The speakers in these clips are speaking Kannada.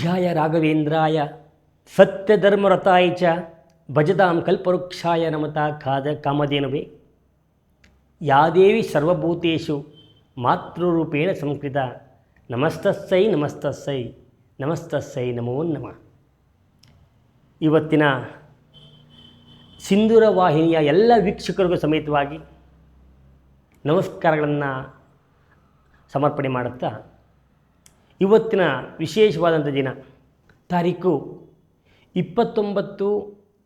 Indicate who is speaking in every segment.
Speaker 1: ಪೂಜ್ಯಾಯ ರಾಘವೇಂದ್ರಾಯ. ಸತ್ಯಧರ್ಮರತಾಯ ಚ ಭಜತಾಂ ಕಲ್ಪವೃಕ್ಷಾಯ ನಮತ ಕಾದ ಕಾಮಧೇನುವೆ. ಯಾದೇವಿ ಸರ್ವಭೂತೇಶು ಮಾತೃರೂಪೇಣ ಸಂಸ್ಕೃತ ನಮಸ್ತಸ್ಸೈ ನಮಸ್ತಸ್ಸೈ ನಮಸ್ತಸ್ಸೈ ನಮೋ ನಮ. ಇವತ್ತಿನ ಸಿಂಧೂರ ವಾಹಿನಿಯ ಎಲ್ಲ ವೀಕ್ಷಕರಿಗೂ ಸಮೇತವಾಗಿ ನಮಸ್ಕಾರಗಳನ್ನು ಸಮರ್ಪಣೆ ಮಾಡುತ್ತಾ ಇವತ್ತಿನ ವಿಶೇಷವಾದಂಥ ದಿನ, ತಾರೀಕು ಇಪ್ಪತ್ತೊಂಬತ್ತು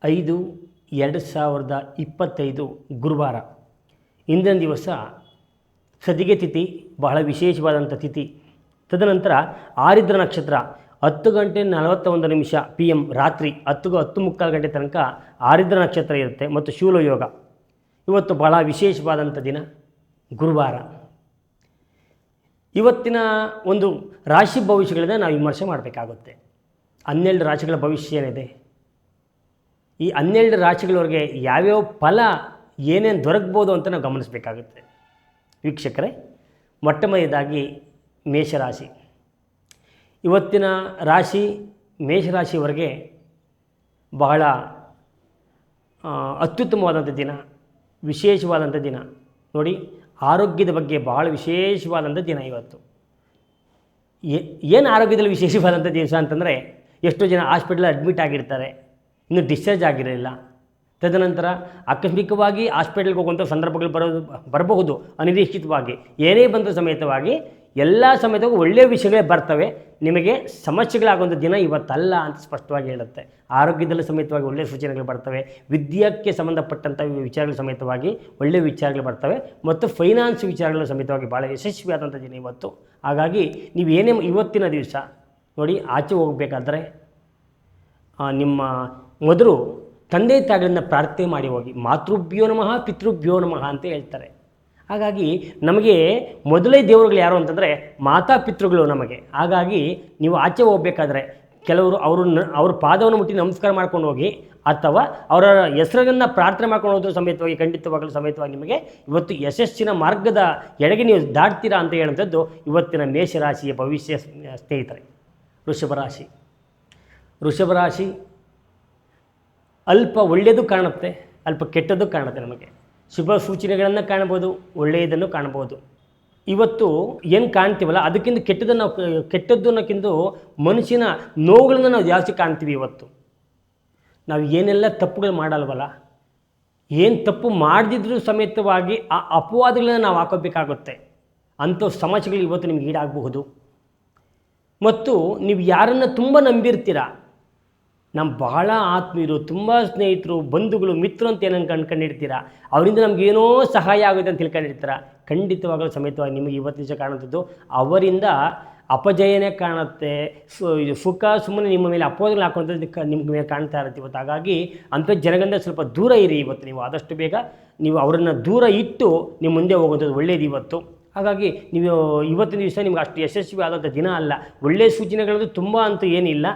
Speaker 1: ಐದು ಎರಡು ಸಾವಿರದ ಇಪ್ಪತ್ತೈದು ಗುರುವಾರ. ಇಂದಿನ ದಿವಸ ಸದಿಗೆ ತಿಥಿ, ಬಹಳ ವಿಶೇಷವಾದಂಥ ತಿಥಿ. ತದನಂತರ ಆರಿದ್ರ ನಕ್ಷತ್ರ, ಹತ್ತು ಗಂಟೆ ನಲವತ್ತ ಒಂದು ನಿಮಿಷ ಪಿ ಎಂ ರಾತ್ರಿ ಹತ್ತುಗೂ ಹತ್ತು ಮುಕ್ಕಾಲು ಗಂಟೆ ತನಕ ಆರಿದ್ರ ನಕ್ಷತ್ರ ಇರುತ್ತೆ ಮತ್ತು ಶೂಲಯೋಗ. ಇವತ್ತು ಬಹಳ ವಿಶೇಷವಾದಂಥ ದಿನ ಗುರುವಾರ. ಇವತ್ತಿನ ಒಂದು ರಾಶಿ ಭವಿಷ್ಯಗಳನ್ನ ನಾವು ವಿಮರ್ಶೆ ಮಾಡಬೇಕಾಗುತ್ತೆ. ಹನ್ನೆರಡು ರಾಶಿಗಳ ಭವಿಷ್ಯ ಏನಿದೆ? ಈ ಹನ್ನೆರಡು ರಾಶಿಗಳವರೆಗೆ ಯಾವ್ಯಾವ ಫಲ ಏನೇನು ದೊರಕ್ಬೋದು ಅಂತ ನಾವು ಗಮನಿಸಬೇಕಾಗುತ್ತೆ. ವೀಕ್ಷಕರೇ ಮೊಟ್ಟ ಮೊದಲಾಗಿ ಮೇಷರಾಶಿ. ಇವತ್ತಿನ ರಾಶಿ ಮೇಷರಾಶಿಯವರೆಗೆ ಬಹಳ ಅತ್ಯುತ್ತಮವಾದಂಥ ದಿನ, ವಿಶೇಷವಾದಂಥ ದಿನ. ನೋಡಿ ಆರೋಗ್ಯದ ಬಗ್ಗೆ ಭಾಳ ವಿಶೇಷವಾದಂಥ ದಿನ ಇವತ್ತು. ಏನು ಆರೋಗ್ಯದಲ್ಲಿ ವಿಶೇಷವಾದಂಥ ದಿವಸ ಅಂತಂದರೆ ಎಷ್ಟೋ ಜನ ಹಾಸ್ಪಿಟಲ್ ಅಡ್ಮಿಟ್ ಆಗಿರ್ತಾರೆ, ಇನ್ನು ಡಿಸ್ಚಾರ್ಜ್ ಆಗಿರಲಿಲ್ಲ. ತದನಂತರ ಆಕಸ್ಮಿಕವಾಗಿ ಹಾಸ್ಪಿಟಲ್ಗೆ ಹೋಗುವಂಥ ಸಂದರ್ಭಗಳು ಬರೋದು, ಬರಬಹುದು ಅನಿರೀಕ್ಷಿತವಾಗಿ. ಏನೇ ಬಂದ ಸಮೇತವಾಗಿ ಎಲ್ಲ ಸಮಯದಾಗೂ ಒಳ್ಳೆಯ ವಿಷಯಗಳೇ ಬರ್ತವೆ. ನಿಮಗೆ ಸಮಸ್ಯೆಗಳಾಗುವಂಥ ದಿನ ಇವತ್ತಲ್ಲ ಅಂತ ಸ್ಪಷ್ಟವಾಗಿ ಹೇಳುತ್ತೆ. ಆರೋಗ್ಯದಲ್ಲಿ ಸಮೇತವಾಗಿ ಒಳ್ಳೆಯ ಸೂಚನೆಗಳು ಬರ್ತವೆ. ವಿದ್ಯಕ್ಕೆ ಸಂಬಂಧಪಟ್ಟಂಥ ವಿಚಾರಗಳ ಸಮೇತವಾಗಿ ಒಳ್ಳೆಯ ವಿಚಾರಗಳು ಬರ್ತವೆ. ಮತ್ತು ಫೈನಾನ್ಸ್ ವಿಚಾರಗಳ ಸಮೇತವಾಗಿ ಭಾಳ ಯಶಸ್ವಿಯಾದಂಥ ದಿನ ಇವತ್ತು. ಹಾಗಾಗಿ ನೀವು ಏನೇ ಇವತ್ತಿನ ದಿವಸ ನೋಡಿ ಆಚೆ ಹೋಗಬೇಕಾದ್ರೆ ನಿಮ್ಮ ಮೊದಲು ತಂದೆ ತಾಯಿಗಳನ್ನ ಪ್ರಾರ್ಥನೆ ಮಾಡಿ ಹೋಗಿ. ಮಾತೃಭ್ಯೋ ನಮಃ, ಪಿತೃಭ್ಯೋ ನಮಃ ಅಂತ ಹೇಳ್ತಾರೆ. ಹಾಗಾಗಿ ನಮಗೆ ಮೊದಲೇ ದೇವರುಗಳು ಯಾರು ಅಂತಂದರೆ ಮಾತಾ ಪಿತೃಗಳು ನಮಗೆ. ಹಾಗಾಗಿ ನೀವು ಆಚೆ ಹೋಗಬೇಕಾದ್ರೆ ಕೆಲವರು ಅವ್ರನ್ನ, ಅವ್ರ ಪಾದವನ್ನು ಮುಟ್ಟಿ ನಮಸ್ಕಾರ ಮಾಡ್ಕೊಂಡು ಹೋಗಿ ಅಥವಾ ಅವರ ಹೆಸರನ್ನು ಪ್ರಾರ್ಥನೆ ಮಾಡ್ಕೊಂಡು ಹೋದ್ರೂ ಸಮೇತವಾಗಿ, ಖಂಡಿತವಾಗಲು ಸಮೇತವಾಗಿ ನಿಮಗೆ ಇವತ್ತು ಯಶಸ್ಸಿನ ಮಾರ್ಗದ ಎಡೆಗೆ ನೀವು ದಾಟ್ತೀರಾ ಅಂತ ಹೇಳುವಂಥದ್ದು ಇವತ್ತಿನ ಮೇಷರಾಶಿಯ ಭವಿಷ್ಯ ಸ್ನೇಹಿತರೆ. ವೃಷಭ ರಾಶಿ. ವೃಷಭ ರಾಶಿ ಅಲ್ಪ ಒಳ್ಳೆಯದು ಕಾಣುತ್ತೆ, ಅಲ್ಪ ಕೆಟ್ಟದ್ದು ಕಾಣುತ್ತೆ ನಮಗೆ. ಶುಭ ಸೂಚನೆಗಳನ್ನು ಕಾಣ್ಬೋದು ಒಳ್ಳೆಯದನ್ನು ಕಾಣ್ಬೋದು ಇವತ್ತು ಏನು ಕಾಣ್ತೀವಲ್ಲ, ಅದಕ್ಕಿಂತ ಕೆಟ್ಟದನ್ನು ನಾವು ಕೆಟ್ಟದ್ದು ಅನ್ನೋಕ್ಕಿಂತ ಮನುಷ್ಯನ ನೋವುಗಳನ್ನು ನಾವು ಜಾಸ್ತಿ ಕಾಣ್ತೀವಿ ಇವತ್ತು. ನಾವು ಏನೆಲ್ಲ ತಪ್ಪುಗಳು ಮಾಡಲ್ವಲ್ಲ, ಏನು ತಪ್ಪು ಮಾಡದಿದ್ರೂ ಸಮೇತವಾಗಿ ಆ ಅಪವಾದಗಳನ್ನ ನಾವು ಹಾಕೋಬೇಕಾಗುತ್ತೆ. ಅಂಥ ಸಮಸ್ಯೆಗಳು ಇವತ್ತು ನಿಮ್ಗೆ ಈಡಾಗಬಹುದು. ಮತ್ತು ನೀವು ಯಾರನ್ನು ತುಂಬ ನಂಬಿರ್ತೀರ ನಮ್ಮ ಬಹಳ ಆತ್ಮೀಯರು, ತುಂಬ ಸ್ನೇಹಿತರು, ಬಂಧುಗಳು, ಮಿತ್ರರು ಅಂತ ಏನನ್ನು ಕಂಡ್ಕೊಂಡಿರ್ತೀರ ಅವರಿಂದ ನಮಗೇನೋ ಸಹಾಯ ಆಗುತ್ತೆ ಅಂತ ತಿಳ್ಕೊಂಡಿರ್ತೀರ? ಖಂಡಿತವಾಗಲೂ ಸಮೇತವಾಗಿ ನಿಮಗೆ ಇವತ್ತು ದಿವಸ ಕಾಣುವಂಥದ್ದು ಅವರಿಂದ ಅಪಜಯನೇ ಕಾಣುತ್ತೆ. ಸು ಇದು ಸುಖ, ಸುಮ್ಮನೆ ನಿಮ್ಮ ಮೇಲೆ ಅಪವಾದಗಳು ಹಾಕುವಂಥದ್ದು ನಿಮ್ಗೆ ಮೇಲೆ ಕಾಣ್ತಾ ಇರುತ್ತೆ ಇವತ್ತು. ಹಾಗಾಗಿ ಅಂಥ ಜನಗಳಿಂದ ಸ್ವಲ್ಪ ದೂರ ಇರಿ ಇವತ್ತು ನೀವು. ಆದಷ್ಟು ಬೇಗ ನೀವು ಅವರನ್ನು ದೂರ ಇಟ್ಟು ನಿಮ್ಮ ಮುಂದೆ ಹೋಗುವಂಥದ್ದು ಒಳ್ಳೆಯದು ಇವತ್ತು. ಹಾಗಾಗಿ ನೀವು ಇವತ್ತಿನ ದಿವಸ ನಿಮ್ಗೆ ಅಷ್ಟು ಯಶಸ್ವಿ ಆದಂಥ ದಿನ ಅಲ್ಲ. ಒಳ್ಳೆಯ ಸೂಚನೆಗಳದ್ದು ತುಂಬ ಅಂತೂ ಏನಿಲ್ಲ.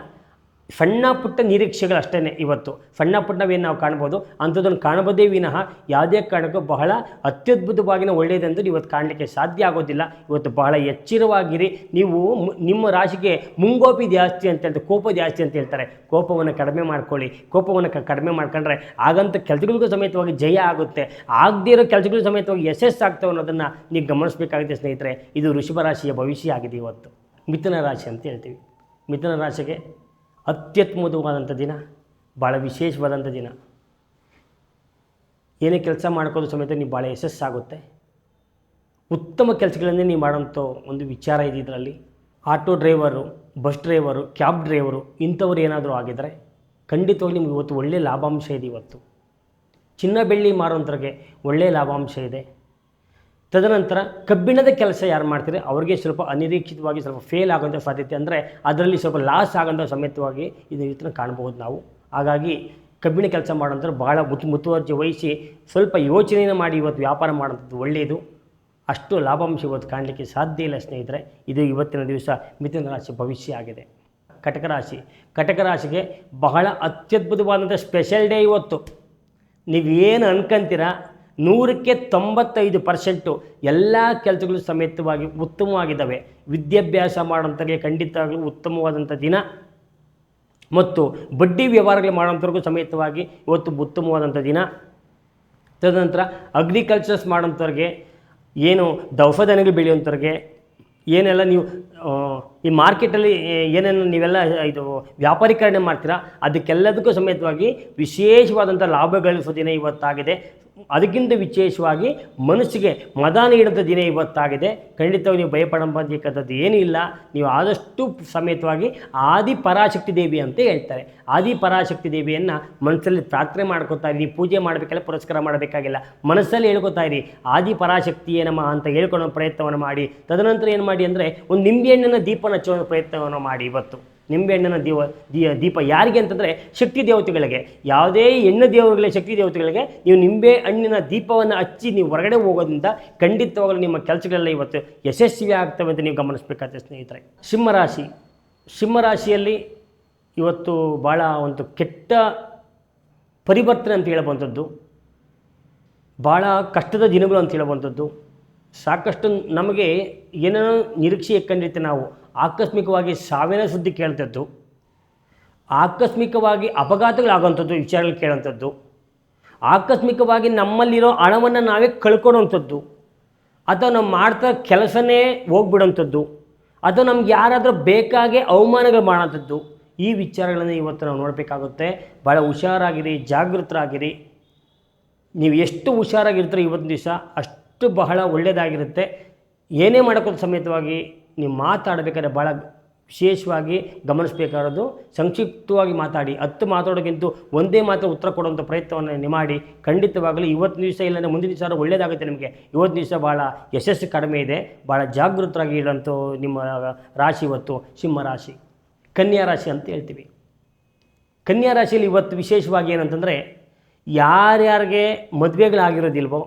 Speaker 1: ಸಣ್ಣ ಪುಟ್ಟ ನಿರೀಕ್ಷೆಗಳು ಅಷ್ಟೇ ಇವತ್ತು. ಸಣ್ಣ ಪುಟ್ಟವೇನು ನಾವು ಕಾಣ್ಬೋದು? ಅಂಥದ್ದನ್ನು ಕಾಣಬೋದೇ ವಿನಃ ಯಾವುದೇ ಕಾರಣಕ್ಕೂ ಬಹಳ ಅತ್ಯದ್ಭುತವಾಗಿನ ಒಳ್ಳೆಯದೆಂದು ಇವತ್ತು ಕಾಣಲಿಕ್ಕೆ ಸಾಧ್ಯ ಆಗೋದಿಲ್ಲ. ಇವತ್ತು ಬಹಳ ಎಚ್ಚರವಾಗಿರಿ. ನೀವು ನಿಮ್ಮ ರಾಶಿಗೆ ಮುಂಗೋಪಿ ಜಾಸ್ತಿ ಅಂತ ಹೇಳ್ತಾರೆ, ಕೋಪ ಜಾಸ್ತಿ ಅಂತ ಹೇಳ್ತಾರೆ. ಕೋಪವನ್ನು ಕಡಿಮೆ ಮಾಡ್ಕೊಳ್ಳಿ. ಕೋಪವನ್ನು ಕಡಿಮೆ ಮಾಡ್ಕೊಂಡ್ರೆ ಆಗಂತ ಕೆಲಸಗಳಿಗೂ ಸಮೇತವಾಗಿ ಜಯ ಆಗುತ್ತೆ. ಆಗದೇ ಇರೋ ಕೆಲಸಗಳು ಸಮೇತವಾಗಿ ಯಶಸ್ಸು ಆಗ್ತವೆ ಅನ್ನೋದನ್ನು ನೀವು ಗಮನಿಸಬೇಕಾಗುತ್ತೆ ಸ್ನೇಹಿತರೆ. ಇದು ವೃಷಭ ರಾಶಿಯ ಭವಿಷ್ಯ ಆಗಿದೆ ಇವತ್ತು. ಮಿಥುನ ರಾಶಿ ಅಂತ ಹೇಳ್ತೀವಿ. ಮಿಥುನ ರಾಶಿಗೆ ಅತ್ಯದ್ಭುತವಾದಂಥ ದಿನ ಭಾಳ ವಿಶೇಷವಾದಂಥ ದಿನ. ಏನೇ ಕೆಲಸ ಮಾಡ್ಕೋದು ಸಮೇತ ನೀವು ಭಾಳ ಯಶಸ್ಸಾಗುತ್ತೆ. ಉತ್ತಮ ಕೆಲಸಗಳನ್ನೇ ನೀವು ಮಾಡೋಂಥ ಒಂದು ವಿಚಾರ ಇದೆ ಇದರಲ್ಲಿ. Auto driver, bus driver, cab driver ಇಂಥವ್ರು ಏನಾದರೂ ಆಗಿದರೆ ಖಂಡಿತವಾಗಿ ನಿಮ್ಗೆ ಇವತ್ತು ಒಳ್ಳೆಯ ಲಾಭಾಂಶ ಇದೆ ಇವತ್ತು. ಚಿನ್ನ ಬೆಳ್ಳಿ ಮಾರುವಂಥವ್ರಿಗೆ ಒಳ್ಳೆಯ ಲಾಭಾಂಶ ಇದೆ. ತದನಂತರ ಕಬ್ಬಿಣದ ಕೆಲಸ ಯಾರು ಮಾಡ್ತಾರೆ? ಅವ್ರಿಗೆ ಸ್ವಲ್ಪ ಅನಿರೀಕ್ಷಿತವಾಗಿ ಸ್ವಲ್ಪ ಫೇಲ್ ಆಗೋಂಥ ಸಾಧ್ಯತೆ ಅಂದರೆ ಅದರಲ್ಲಿ ಸ್ವಲ್ಪ ಲಾಸ್ ಆಗೋಂಥ ಸಮೇತವಾಗಿ ಇದು ರೀತಿಯ ಕಾಣಬಹುದು ನಾವು. ಹಾಗಾಗಿ ಕಬ್ಬಿಣ ಕೆಲಸ ಮಾಡೋಂಥವ್ರು ಭಾಳ ಮುತು ಮುತುವರ್ಜಿ ವಹಿಸಿ ಸ್ವಲ್ಪ ಯೋಚನೆಯನ್ನು ಮಾಡಿ ಇವತ್ತು ವ್ಯಾಪಾರ ಮಾಡೋಂಥದ್ದು ಒಳ್ಳೆಯದು. ಅಷ್ಟು ಲಾಭಾಂಶ ಇವತ್ತು ಕಾಣಲಿಕ್ಕೆ ಸಾಧ್ಯ ಇಲ್ಲ ಸ್ನೇಹಿತರೆ. ಇದು ಇವತ್ತಿನ ದಿವಸ ಮಿಥುನ ರಾಶಿ ಭವಿಷ್ಯ ಆಗಿದೆ. ಕಟಕ ರಾಶಿ. ಕಟಕ ರಾಶಿಗೆ ಬಹಳ ಅತ್ಯದ್ಭುತವಾದಂಥ ಸ್ಪೆಷಲ್ ಡೇ ಇವತ್ತು. ನೀವೇನು ಅನ್ಕೊಂತೀರ? ನೂರಕ್ಕೆ ತೊಂಬತ್ತೈದು ಪರ್ಸೆಂಟು ಎಲ್ಲ ಕೆಲಸಗಳು ಸಮೇತವಾಗಿ ಉತ್ತಮವಾಗಿದ್ದಾವೆ. ವಿದ್ಯಾಭ್ಯಾಸ ಮಾಡೋಂಥವ್ರಿಗೆ ಖಂಡಿತವಾಗಲೂ ಉತ್ತಮವಾದಂಥ ದಿನ. ಮತ್ತು ಬಡ್ಡಿ ವ್ಯವಹಾರಗಳು ಮಾಡೋಂಥವ್ರಿಗೂ ಸಮೇತವಾಗಿ ಇವತ್ತು ಉತ್ತಮವಾದಂಥ ದಿನ. ತದನಂತರ ಅಗ್ರಿಕಲ್ಚರ್ಸ್ ಮಾಡೋಂಥವ್ರಿಗೆ ಏನು ದವಸಧಾನ್ಯಗಳು ಬೆಳೆಯುವಂಥವ್ರಿಗೆ ಏನೆಲ್ಲ ನೀವು ಈ ಮಾರ್ಕೆಟಲ್ಲಿ ಏನೇನು ನೀವೆಲ್ಲ ಇದು ವ್ಯಾಪಾರೀಕರಣ ಮಾಡ್ತೀರಾ, ಅದಕ್ಕೆಲ್ಲದಕ್ಕೂ ಸಮೇತವಾಗಿ ವಿಶೇಷವಾದಂಥ ಲಾಭ ಗಳಿಸೋ ದಿನ ಇವತ್ತಾಗಿದೆ. ಅದಕ್ಕಿಂತ ವಿಶೇಷವಾಗಿ ಮನಸ್ಸಿಗೆ ಮದ ನೀಡಿದ ದಿನ ಇವತ್ತಾಗಿದೆ. ಖಂಡಿತವಾಗಿ ನೀವು ಭಯಪಡಬೇಕಾದದ್ದು ಏನೂ ಇಲ್ಲ. ನೀವು ಆದಷ್ಟು ಸಮೇತವಾಗಿ ಆದಿ ಪರಾಶಕ್ತಿ ದೇವಿ ಅಂತ ಹೇಳ್ತಾರೆ. ಆದಿ ಪರಾಶಕ್ತಿ ದೇವಿಯನ್ನು ಮನಸ್ಸಲ್ಲಿ ಪ್ರಾರ್ಥನೆ ಮಾಡ್ಕೋತಾ ಇರಿ. ಪೂಜೆ ಮಾಡಬೇಕಲ್ಲ, ಪುರಸ್ಕಾರ ಮಾಡಬೇಕಾಗಿಲ್ಲ. ಮನಸ್ಸಲ್ಲಿ ಹೇಳ್ಕೊತಾ ಇರಿ. ಆದಿ ಪರಾಶಕ್ತಿಯೇ ನಮ ಅಂತ ಹೇಳ್ಕೊಳ್ಳೋ ಪ್ರಯತ್ನವನ್ನು ಮಾಡಿ. ತದನಂತರ ಏನು ಮಾಡಿ ಅಂದರೆ ಒಂದು ನಿಂಬೆಹಣ್ಣಿನ ದೀಪನ ಹಚ್ಚುವ ಪ್ರಯತ್ನವನ್ನು ಮಾಡಿ ಇವತ್ತು. ನಿಂಬೆಹಣ್ಣಿನ ದೇವ, ದೀ- ದೀಪ ಯಾರಿಗೆ ಅಂತಂದರೆ ಶಕ್ತಿ ದೇವತೆಗಳಿಗೆ. ಯಾವುದೇ ಹೆಣ್ಣು ದೇವರುಗಳಿಗೆ, ಶಕ್ತಿ ದೇವತೆಗಳಿಗೆ ನೀವು ನಿಂಬೆ ಹಣ್ಣಿನ ದೀಪವನ್ನು ಹಚ್ಚಿ ನೀವು ಹೊರಗಡೆ ಹೋಗೋದ್ರಿಂದ ಖಂಡಿತವಾಗಲೂ ನಿಮ್ಮ ಕೆಲಸಗಳೆಲ್ಲ ಇವತ್ತು ಯಶಸ್ವಿ ಆಗ್ತವೆ ಅಂತ ನೀವು ಗಮನಿಸಬೇಕಾದ ಸ್ನೇಹಿತರೆ. ಸಿಂಹರಾಶಿ. ಸಿಂಹರಾಶಿಯಲ್ಲಿ ಇವತ್ತು ಭಾಳ ಒಂದು ಕೆಟ್ಟ ಪರಿವರ್ತನೆ ಅಂತ ಹೇಳುವಂಥದ್ದು ಭಾಳ ಕಷ್ಟದ ದಿನಗಳು ಅಂತ ಹೇಳುವಂಥದ್ದು ಸಾಕಷ್ಟು ನಮಗೆ ಏನೇನೋ ನಿರೀಕ್ಷೆ ಕಂಡಿರ್ತೀವಿ ನಾವು. ಆಕಸ್ಮಿಕವಾಗಿ ಸಾವಿನ ಸುದ್ದಿ ಕೇಳ್ತದ್ದು, ಆಕಸ್ಮಿಕವಾಗಿ ಅಪಘಾತಗಳಾಗೋಂಥದ್ದು ವಿಚಾರಗಳು ಕೇಳೋಂಥದ್ದು ಆಕಸ್ಮಿಕವಾಗಿ ನಮ್ಮಲ್ಲಿರೋ ಹಣವನ್ನು ನಾವೇ ಕಳ್ಕೊಳೋಂಥದ್ದು ಅಥವಾ ನಾವು ಮಾಡ್ತಾ ಕೆಲಸನೇ ಹೋಗ್ಬಿಡೋಂಥದ್ದು ಅಥವಾ ನಮ್ಗೆ ಯಾರಾದರೂ ಬೇಕಾಗೆ ಅವಮಾನಗಳು ಮಾಡೋಂಥದ್ದು ಈ ವಿಚಾರಗಳನ್ನು ಇವತ್ತು ನಾವು ನೋಡಬೇಕಾಗುತ್ತೆ. ಭಾಳ ಹುಷಾರಾಗಿರಿ, ಜಾಗೃತರಾಗಿರಿ. ನೀವು ಎಷ್ಟು ಹುಷಾರಾಗಿರ್ತೀರೋ ಇವತ್ತಿನ ದಿವಸ ಅಷ್ಟು ಬಹಳ ಒಳ್ಳೆಯದಾಗಿರುತ್ತೆ. ಏನೇ ಮಾಡೋಕ್ಕೋದು ಸಮೇತವಾಗಿ ನೀವು ಮಾತಾಡಬೇಕಾದ್ರೆ ಭಾಳ ವಿಶೇಷವಾಗಿ ಗಮನಿಸಬೇಕಾದ್ರದ್ದು ಸಂಕ್ಷಿಪ್ತವಾಗಿ ಮಾತಾಡಿ. ಹತ್ತು ಮಾತಾಡೋಕ್ಕಿಂತ ಒಂದೇ ಮಾತ್ರ ಉತ್ತರ ಕೊಡುವಂಥ ಪ್ರಯತ್ನವನ್ನು ನೀವು ಮಾಡಿ ಖಂಡಿತವಾಗಲೂ ಇವತ್ತು ದಿವಸ ಇಲ್ಲಾಂದರೆ ಮುಂದಿನ ದಿವಸ ಒಳ್ಳೆಯದಾಗುತ್ತೆ ನಿಮಗೆ. ಇವತ್ತು ದಿವಸ ಭಾಳ ಯಶಸ್ಸು ಕಡಿಮೆ ಇದೆ. ಭಾಳ ಜಾಗೃತರಾಗಿ ಇರೋಂಥ ನಿಮ್ಮ ರಾಶಿ ಇವತ್ತು ಸಿಂಹ ರಾಶಿ, ಕನ್ಯಾ ರಾಶಿ ಅಂತ ಹೇಳ್ತೀವಿ. ಕನ್ಯಾ ರಾಶಿಯಲ್ಲಿ ಇವತ್ತು ವಿಶೇಷವಾಗಿ ಏನಂತಂದರೆ ಯಾರ್ಯಾರಿಗೆ ಮದುವೆಗಳಾಗಿರೋದಿಲ್ವೋ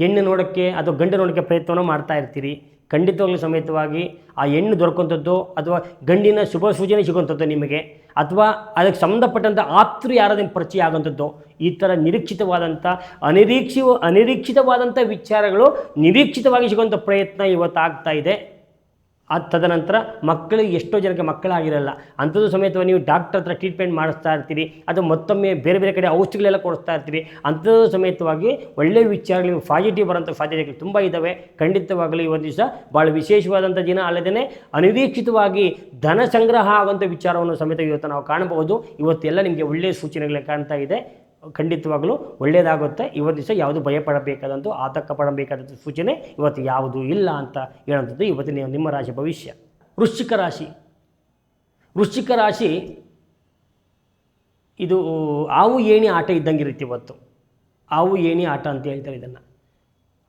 Speaker 1: ಹೆಣ್ಣು ನೋಡೋಕ್ಕೆ ಅಥವಾ ಗಂಡು ನೋಡೋಕ್ಕೆ ಪ್ರಯತ್ನವನ್ನು ಮಾಡ್ತಾ ಇರ್ತೀರಿ. ಖಂಡಿತವಾಗ್ಲೂ ಸಮೇತವಾಗಿ ಆ ಹೆಣ್ಣು ದೊರಕುವಂಥದ್ದು ಅಥವಾ ಗಂಡಿನ ಶುಭ ಸೂಚನೆ ಸಿಗುವಂಥದ್ದು ನಿಮಗೆ. ಅಥವಾ ಅದಕ್ಕೆ ಸಂಬಂಧಪಟ್ಟಂಥ ಆಪ್ತರು ಯಾರಾದ್ರೂ ಪರಿಚಯ ಆಗುವಂಥದ್ದು. ಈ ಥರ ನಿರೀಕ್ಷಿತವಾದಂಥ ಅನಿರೀಕ್ಷಿ ಅನಿರೀಕ್ಷಿತವಾದಂಥ ವಿಚಾರಗಳು ನಿರೀಕ್ಷಿತವಾಗಿ ಸಿಗುವಂಥ ಪ್ರಯತ್ನ ಇವತ್ತು ಆಗ್ತಾ ಇದೆ. ಆ ತದನಂತರ ಮಕ್ಕಳಿಗೆ ಎಷ್ಟೋ ಜನಕ್ಕೆ ಮಕ್ಕಳಾಗಿರಲ್ಲ. ಅಂಥದ್ದು ಸಮೇತವಾಗಿ ನೀವು ಡಾಕ್ಟರ್ ಹತ್ರ ಟ್ರೀಟ್ಮೆಂಟ್ ಮಾಡಿಸ್ತಾ ಇರ್ತೀರಿ, ಅದು ಮತ್ತೊಮ್ಮೆ ಬೇರೆ ಬೇರೆ ಕಡೆ ಔಷಧಿಗಳೆಲ್ಲ ಕೊಡಿಸ್ತಾ ಇರ್ತೀರಿ, ಅಂಥದ್ದು ಸಮೇತವಾಗಿ ಒಳ್ಳೆಯ ವಿಚಾರಗಳು ಪಾಸಿಟಿವ್ ಬರೋಂಥ ಸಾಧ್ಯತೆಗಳು ತುಂಬ ಇದ್ದಾವೆ ಖಂಡಿತವಾಗಲೂ ಇವತ್ತು ದಿವಸ ಭಾಳ ವಿಶೇಷವಾದಂಥ ದಿನ ಅಲ್ಲದೇ ಅನಿರೀಕ್ಷಿತವಾಗಿ ಧನ ಸಂಗ್ರಹ ಆಗುವಂಥ ವಿಚಾರವನ್ನು ಸಮೇತ ಇವತ್ತು ನಾವು ಕಾಣಬಹುದು. ಇವತ್ತೆಲ್ಲ ನಿಮಗೆ ಒಳ್ಳೆಯ ಸೂಚನೆಗಳು ಕಾಣ್ತಾ ಇದೆ. ಖಂಡಿತವಾಗಲೂ ಒಳ್ಳೆಯದಾಗುತ್ತೆ ಇವತ್ತು ದಿವಸ ಯಾವುದು ಭಯಪಡಬೇಕಾದಂಥ ಆತಂಕ ಪಡಬೇಕಾದಂಥ ಸೂಚನೆ ಇವತ್ತು ಯಾವುದು ಇಲ್ಲ ಅಂತ ಹೇಳುವಂಥದ್ದು ಇವತ್ತಿನ ನಿಮ್ಮ ರಾಶಿ ಭವಿಷ್ಯ. ವೃಶ್ಚಿಕ ರಾಶಿ. ವೃಶ್ಚಿಕ ರಾಶಿ ಇದು ಹಾವು ಏಣಿ, ಆಟ ಇದ್ದಂಗೆ ಇರುತ್ತೆ ಇವತ್ತು. ಹಾವು ಏಣಿ, ಆಟ ಅಂತ ಹೇಳ್ತಾರೆ ಇದನ್ನು.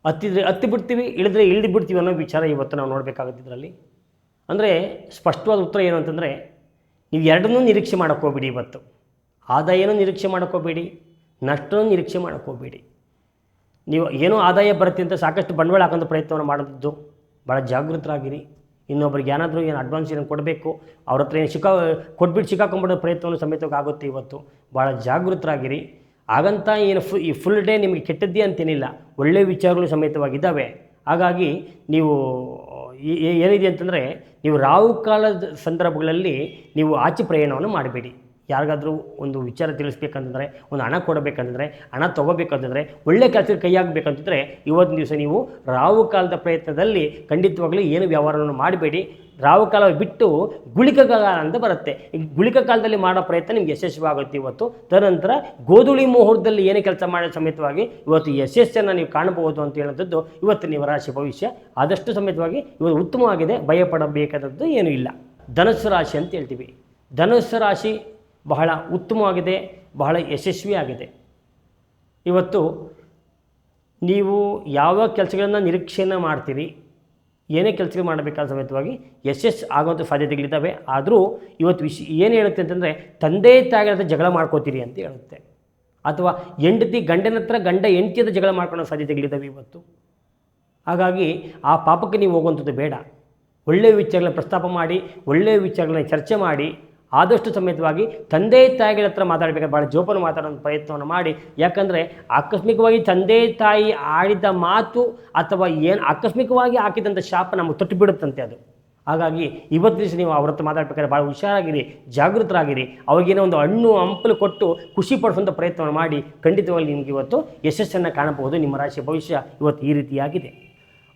Speaker 1: ಹತ್ತಿದ್ರೆ ಹತ್ತಿ ಬಿಡ್ತೀವಿ, ಇಳಿದ್ರೆ ಇಳಿದು ಬಿಡ್ತೀವಿ ಅನ್ನೋ ವಿಚಾರ ಇವತ್ತು ನಾವು ನೋಡಬೇಕಾಗುತ್ತೆ ಇದರಲ್ಲಿ. ಅಂದರೆ ಸ್ಪಷ್ಟವಾದ ಉತ್ತರ ಏನು ಅಂತಂದರೆ ನೀವು ಎರಡನ್ನೂ ನಿರೀಕ್ಷೆ ಮಾಡೋಕ್ಕೆ ಹೋಗ್ಬೇಡಿ ಇವತ್ತು. ಆದಾಯನೂ ನಿರೀಕ್ಷೆ ಮಾಡ್ಕೋಬೇಡಿ ನಷ್ಟ ನಷ್ಟನೂ ನಿರೀಕ್ಷೆ ಮಾಡ್ಕೋಬೇಡಿ. ನೀವು ಏನೋ ಆದಾಯ ಬರುತ್ತೆ ಅಂತ ಸಾಕಷ್ಟು ಬಂಡವಾಳ ಹಾಕೋಂಥ ಪ್ರಯತ್ನವನ್ನು ಮಾಡೋದು ಭಾಳ ಜಾಗೃತರಾಗಿರಿ. ಇನ್ನೊಬ್ರಿಗೆ ಏನಾದರೂ ಏನು ಅಡ್ವಾನ್ಸ್ ಏನು ಕೊಡಬೇಕು, ಅವ್ರ ಹತ್ರ ಏನು ಸಿಕ್ಕಾ ಕೊಟ್ಬಿಟ್ಟು ಸಿಕ್ಕಾಕೊಂಡ್ಬಿಡೋ ಪ್ರಯತ್ನವನ್ನು ಸಮೇತವಾಗಿ ಆಗುತ್ತೆ ಇವತ್ತು. ಭಾಳ ಜಾಗೃತರಾಗಿರಿ. ಹಾಗಂತ ಏನು ಫು, ಈ ಫುಲ್ ಡೇ ನಿಮಗೆ ಕೆಟ್ಟದ್ದೇ ಅಂತೇನಿಲ್ಲ ಒಳ್ಳೆಯ ವಿಚಾರಗಳು ಸಮೇತವಾಗಿದ್ದಾವೆ. ಹಾಗಾಗಿ ನೀವು ಏನಿದೆ ಅಂತಂದರೆ, ನೀವು ರಾಹು ಕಾಲದ ಸಂದರ್ಭಗಳಲ್ಲಿ ನೀವು ಆಚೆ ಪ್ರಯಾಣವನ್ನು ಮಾಡಬೇಡಿ. ಯಾರಿಗಾದ್ರೂ ಒಂದು ವಿಚಾರ ತಿಳಿಸ್ಬೇಕಂತಂದರೆ, ಒಂದು ಹಣ ಕೊಡಬೇಕಂತಂದರೆ, ಹಣ ತೊಗೋಬೇಕಂತಂದರೆ, ಒಳ್ಳೆ ಕೆಲಸಕ್ಕೆ ಕೈ ಹಾಕಬೇಕಂತಂದರೆ ಇವತ್ತಿನ ದಿವಸ ನೀವು ರಾವು ಕಾಲದ ಪ್ರಯತ್ನದಲ್ಲಿ ಖಂಡಿತವಾಗ್ಲೂ ಏನು ವ್ಯವಹಾರವನ್ನು ಮಾಡಬೇಡಿ. ರಾವು ಕಾಲ ಬಿಟ್ಟು ಗುಳಿಕ ಕಾಲ ಅಂತ ಬರುತ್ತೆ. ಈ ಗುಳಿಕ ಕಾಲದಲ್ಲಿ ಮಾಡೋ ಪ್ರಯತ್ನ ನಿಮ್ಗೆ ಯಶಸ್ವಿಯಾಗುತ್ತೆ ಇವತ್ತು. ತದನಂತರ ಗೋಧುಳಿ ಮುಹೂರ್ತದಲ್ಲಿ ಏನೇ ಕೆಲಸ ಮಾಡೋ ಸಮೇತವಾಗಿ ಇವತ್ತು ಯಶಸ್ಸನ್ನು ನೀವು ಕಾಣಬಹುದು ಅಂತ ಹೇಳುವಂಥದ್ದು ಇವತ್ತು ನೀವು ರಾಶಿ ಭವಿಷ್ಯ. ಆದಷ್ಟು ಸಮೇತವಾಗಿ ಇವತ್ತು ಉತ್ತಮವಾಗಿದೆ, ಭಯಪಡಬೇಕಾದದ್ದು ಏನೂ ಇಲ್ಲ. ಧನಸ್ಸು ರಾಶಿ ಅಂತ ಹೇಳ್ತೀವಿ. ಧನುಸ್ಸು ರಾಶಿ ಬಹಳ ಉತ್ತಮವಾಗಿದೆ, ಬಹಳ ಯಶಸ್ವಿಯಾಗಿದೆ. ಇವತ್ತು ನೀವು ಯಾವ ಕೆಲಸಗಳನ್ನು ನಿರೀಕ್ಷೆಯನ್ನು ಮಾಡ್ತೀರಿ, ಏನೇ ಕೆಲಸಗಳು ಮಾಡಬೇಕಾದ ಸಮೇತವಾಗಿ ಯಶಸ್ಸು ಆಗುವಂಥ ಸಾಧ್ಯತೆಗಳಿದ್ದಾವೆ, ಆದರೂ ಇವತ್ತು ವಿಶ್, ಏನು ಹೇಳುತ್ತೆ ಅಂತಂದರೆ ತಂದೆ ತಾಯಿಗಳ ಜಗಳ ಮಾಡ್ಕೋತೀರಿ ಅಂತ ಹೇಳುತ್ತೆ. ಅಥವಾ ಹೆಂಡತಿ ಗಂಡನ ಹತ್ರ ಗಂಡ ಹೆಂಡತಿ ಹತ್ರ ಜಗಳ ಮಾಡ್ಕೊಳ್ಳೋ ಸಾಧ್ಯತೆಗಳಿದ್ದಾವೆ ಇವತ್ತು. ಹಾಗಾಗಿ ಆ ಪಾಪಕ್ಕೆ ನೀವು ಹೋಗುವಂಥದ್ದು ಬೇಡ. ಒಳ್ಳೆಯ ವಿಚಾರಗಳನ್ನ ಪ್ರಸ್ತಾಪ ಮಾಡಿ ಒಳ್ಳೆಯ ವಿಚಾರಗಳನ್ನ ಚರ್ಚೆ ಮಾಡಿ ಆದಷ್ಟು ಸಮೇತವಾಗಿ ತಂದೆ ತಾಯಿಗಳ ಹತ್ರ ಮಾತಾಡಬೇಕಾದ್ರೆ ಭಾಳ ಜೋಪಾನ ಮಾತಾಡೋ ಪ್ರಯತ್ನವನ್ನು ಮಾಡಿ. ಯಾಕಂದರೆ ಆಕಸ್ಮಿಕವಾಗಿ ತಂದೆ ತಾಯಿ ಆಡಿದ ಮಾತು ಅಥವಾ ಏನು ಆಕಸ್ಮಿಕವಾಗಿ ಹಾಕಿದಂಥ ಶಾಪ ನಮಗೆ ತೊಟ್ಟು ಬಿಡುತ್ತಂತೆ ಅದು. ಹಾಗಾಗಿ ಇವತ್ತು ದಿವಸ ನೀವು ಅವ್ರ ಹತ್ರ ಮಾತಾಡ್ಬೇಕಾದ್ರೆ ಭಾಳ ಹುಷಾರಾಗಿರಿ, ಜಾಗೃತರಾಗಿರಿ. ಅವ್ರಿಗೇನೋ ಒಂದು ಹಣ್ಣು, ಹಂಪಲು ಕೊಟ್ಟು ಖುಷಿ ಪಡಿಸುವಂಥ ಪ್ರಯತ್ನವನ್ನು ಮಾಡಿ ಖಂಡಿತವಾಗಿ ನಿಮಗೆ ಇವತ್ತು ಯಶಸ್ಸನ್ನು ಕಾಣಬಹುದು. ನಿಮ್ಮ ರಾಶಿಯ ಭವಿಷ್ಯ ಇವತ್ತು ಈ ರೀತಿಯಾಗಿದೆ.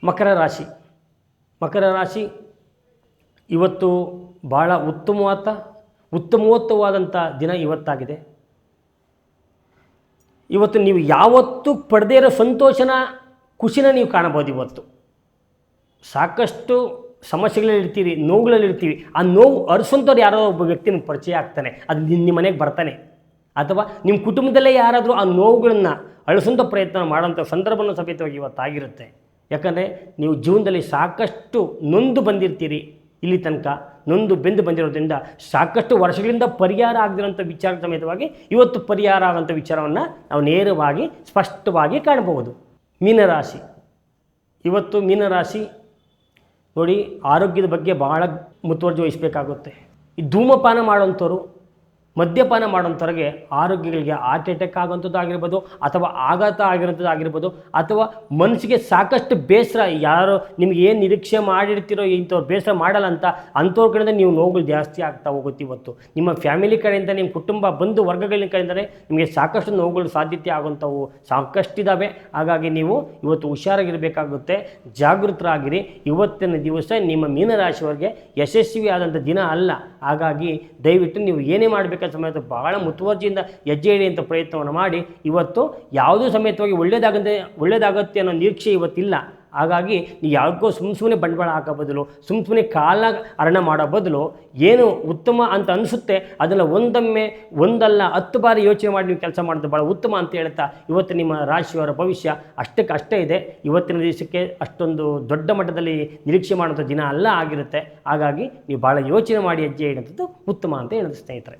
Speaker 1: ಮಕರ ರಾಶಿ. ಮಕರ ರಾಶಿ ಇವತ್ತು ಭಾಳ ಉತ್ತಮವಾದ ಉತ್ತಮೋತ್ತವಾದಂಥ ದಿನ ಇವತ್ತಾಗಿದೆ. ಇವತ್ತು ನೀವು ಯಾವತ್ತೂ ಪಡೆದೇ ಇರೋ ಸಂತೋಷನ, ಖುಷಿನ ನೀವು ಕಾಣಬೋದು ಇವತ್ತು. ಸಾಕಷ್ಟು ಸಮಸ್ಯೆಗಳಲ್ಲಿರ್ತೀರಿ ನೋವುಗಳಲ್ಲಿರ್ತೀವಿ ಆ ನೋವು ಅರಿಸೋಂಥವ್ರು ಯಾರೋ ಒಬ್ಬ ವ್ಯಕ್ತಿನ ಪರಿಚಯ ಆಗ್ತಾನೆ. ಅದು ನಿಮ್ಮ ಮನೆಗೆ ಬರ್ತಾನೆ. ಅಥವಾ ನಿಮ್ಮ ಕುಟುಂಬದಲ್ಲೇ ಯಾರಾದರೂ ಆ ನೋವುಗಳನ್ನು ಅಳಿಸೋಂಥ ಪ್ರಯತ್ನ ಮಾಡೋಂಥ ಸಂದರ್ಭವನ್ನು ಸಮೇತವಾಗಿ ಇವತ್ತಾಗಿರುತ್ತೆ. ಯಾಕಂದರೆ ನೀವು ಜೀವನದಲ್ಲಿ ಸಾಕಷ್ಟು ನೊಂದು ಬಂದಿರ್ತೀರಿ. ಇಲ್ಲಿ ತನಕ ನೊಂದು ಬೆಂದು ಬಂದಿರೋದ್ರಿಂದ ಸಾಕಷ್ಟು ವರ್ಷಗಳಿಂದ ಪರಿಹಾರ ಆಗದಿರೋಂಥ ವಿಚಾರ ಸಮೇತವಾಗಿ ಇವತ್ತು ಪರಿಹಾರ ಆಗೋಂಥ ವಿಚಾರವನ್ನು ನಾವು ನೇರವಾಗಿ, ಸ್ಪಷ್ಟವಾಗಿ ಕಾಣಬಹುದು. ಮೀನರಾಶಿ. ಇವತ್ತು ಮೀನರಾಶಿ, ನೋಡಿ, ಆರೋಗ್ಯದ ಬಗ್ಗೆ ಬಹಳ ಮುತುವರ್ಜಿ ವಹಿಸಬೇಕಾಗುತ್ತೆ. ಈ ಧೂಮಪಾನ ಮಾಡೋಂಥವ್ರು ಮದ್ಯಪಾನ ಮಾಡೋಂಥವ್ರಿಗೆ ಆರೋಗ್ಯಗಳಿಗೆ ಹಾರ್ಟ್ ಅಟ್ಯಾಕ್ ಆಗೋಂಥದ್ದು ಆಗಿರ್ಬೋದು ಅಥವಾ ಆಘಾತ ಆಗಿರೋಂಥದ್ದು ಆಗಿರ್ಬೋದು ಅಥವಾ ಮನಸ್ಸಿಗೆ ಸಾಕಷ್ಟು ಬೇಸರ, ಯಾರು ನಿಮ್ಗೆ ಏನು ನಿರೀಕ್ಷೆ ಮಾಡಿರ್ತೀರೋ ಇಂಥವ್ರು ಬೇಸರ ಮಾಡಲ್ಲ ಅಂತ ಅಂಥವ್ರ ಕಡೆಯಿಂದ ನೀವು ನೋವುಗಳು ಜಾಸ್ತಿ ಆಗ್ತಾ ಹೋಗುತ್ತೆ ಇವತ್ತು. ನಿಮ್ಮ ಫ್ಯಾಮಿಲಿ ಕಡೆಯಿಂದ, ನಿಮ್ಮ ಕುಟುಂಬ ಬಂಧು ವರ್ಗಗಳಿನ ಕಡೆಯಿಂದಲೇ ನಿಮಗೆ ಸಾಕಷ್ಟು ನೋವುಗಳು ಸಾಧ್ಯತೆ ಆಗುವಂಥವು ಸಾಕಷ್ಟಿದ್ದಾವೆ ಹಾಗಾಗಿ ನೀವು ಇವತ್ತು ಹುಷಾರಾಗಿರಬೇಕಾಗುತ್ತೆ, ಜಾಗೃತರಾಗಿರಿ. ಇವತ್ತಿನ ದಿವಸ ನಿಮ್ಮ ಮೀನರಾಶಿಯವರಿಗೆ ಯಶಸ್ವಿಯಾದಂಥ ದಿನ ಅಲ್ಲ. ಹಾಗಾಗಿ ದಯವಿಟ್ಟು ನೀವು ಏನೇ ಮಾಡಬೇಕಾದ ಸಮೇತ ಭಾಳ ಮುತುವರ್ಜಿಯಿಂದ ಹೆಜ್ಜೆ ಅಂತ ಪ್ರಯತ್ನವನ್ನು ಮಾಡಿ ಇವತ್ತು ಯಾವುದೂ ಸಮೇತವಾಗಿ ಒಳ್ಳೆಯದಾಗದೆ ಒಳ್ಳೆಯದಾಗತ್ತೆ ಅನ್ನೋ ನಿರೀಕ್ಷೆ ಇವತ್ತಿಲ್ಲ. ಹಾಗಾಗಿ ನೀವು ಯಾವುದಕ್ಕೋ ಸುಮ್ಮ ಸುಮ್ಮನೆ ಬಂಡವಾಳ ಹಾಕೋ ಬದಲು ಸುಮ್ಮ ಸುಮ್ಮನೆ ಕಾಲ ಅರಣ ಮಾಡೋ ಬದಲು ಏನು ಉತ್ತಮ ಅಂತ ಅನಿಸುತ್ತೆ, ಅದನ್ನು ಒಂದೊಮ್ಮೆ ಒಂದಲ್ಲ ಹತ್ತು ಬಾರಿ ಯೋಚನೆ ಮಾಡಿ ನೀವು ಕೆಲಸ ಮಾಡೋದು ಭಾಳ ಉತ್ತಮ ಅಂತ ಹೇಳ್ತಾ ಇವತ್ತು ನಿಮ್ಮ ರಾಶಿಯವರ ಭವಿಷ್ಯ ಅಷ್ಟಕ್ಕೆ ಅಷ್ಟೇ ಇದೆ. ಇವತ್ತಿನ ದಿವಸಕ್ಕೆ ಅಷ್ಟೊಂದು ದೊಡ್ಡ ಮಟ್ಟದಲ್ಲಿ ನಿರೀಕ್ಷೆ ಮಾಡುವಂಥ ದಿನ ಅಲ್ಲ ಆಗಿರುತ್ತೆ. ಹಾಗಾಗಿ ನೀವು ಭಾಳ ಯೋಚನೆ ಮಾಡಿ ಹೆಜ್ಜೆ ಇಡುವಂಥದ್ದು ಉತ್ತಮ ಅಂತ ಹೇಳೋದು ಸ್ನೇಹಿತರೆ.